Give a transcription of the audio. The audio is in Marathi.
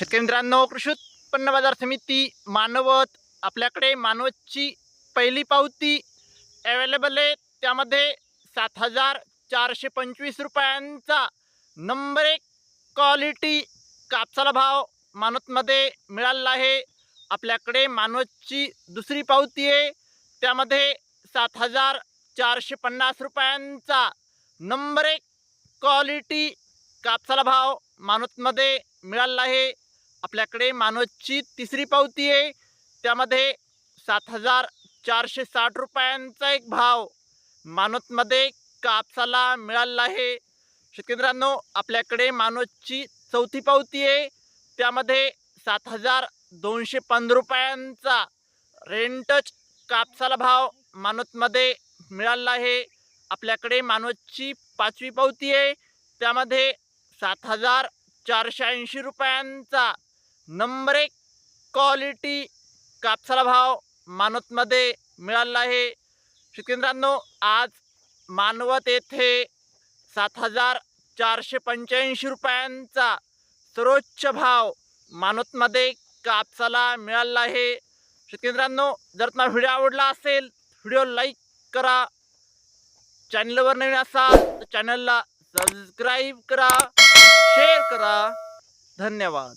शेतकरी मित्रांनो कृषी उत्पन्न बाजार समिती मानवत आपल्याकडे मानवतची पहिली पावती अवेलेबल आहे. त्यामध्ये सात हजार चारशे पंचवीस रुपयांचा नंबर एक क्वालिटी कापसाला भाव मानवतमध्ये मिळालेला आहे. आपल्याकडे मानवतची दुसरी पावती आहे. त्यामध्ये सात हजार चारशे पन्नास रुपयांचा नंबर एक क्वालिटी कापसाला भाव मानवतमध्ये मिळालेला आहे. आपल्याकडे मानोजची तिसरी पावती आहे. त्यामध्ये सात हजार चारशे साठ रुपयांचा एक भाव मानवतमध्ये कापसाला मिळालेला आहे. शेतकरी आपल्याकडे मानोजची चौथी पावती आहे. त्यामध्ये सात हजार दोनशे पंधरा रुपयांचा रेंटच कापसाला भाव मानवतमध्ये मिळाला आहे. आपल्याकडे मानोजची पाचवी पावती आहे. त्यामध्ये सात हजार चारशे ऐंशी रुपयांचा नंबर एक क्वालिटी कापसाला भाव मानवतमध्ये मिळाला आहे. शेतकरी आज मानवत येथे सात हजार चारशे पंच्याऐंशी रुपयांचा सर्वोच्च भाव मानवतमध्ये कापसाला मिळालेला आहे. शेतकरी जर तुम्हाला व्हिडिओ आवडला असेल व्हिडिओ लाईक करा. चॅनलवर नवीन असाल तर चॅनलला सबस्क्राईब करा शेअर करा. धन्यवाद.